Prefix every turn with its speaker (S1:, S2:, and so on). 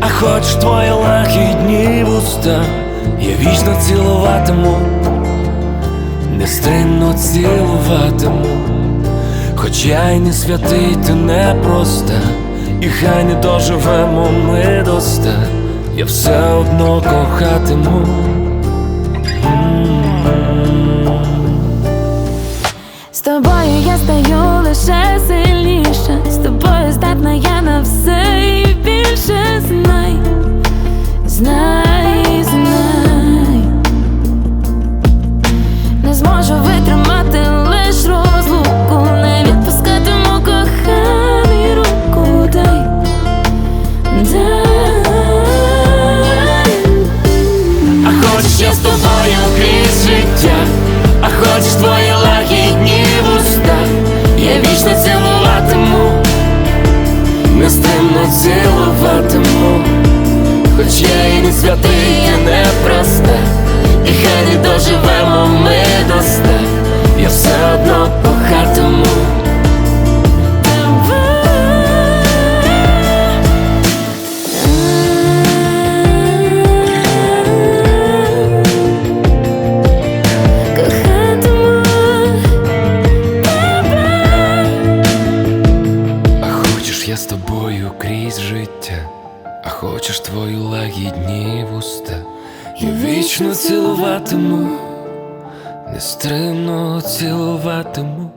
S1: а хочеш твої лагідні вуста, я вічно цілуватиму, нестримно цілуватиму, хоч я й не святий, ти не проста, і хай не доживемо ми до ста, я все одно кохатиму.
S2: З тобою я стаю лише
S1: а хочеш твої лагідні вуста, я вічно цілуватиму, нестримно цілуватиму, хоч я і не святий, я не проста, і хай не доживемо я з тобою крізь життя, а хочеш твої лагідні вуста, я вічно цілуватиму, нестримно цілуватиму,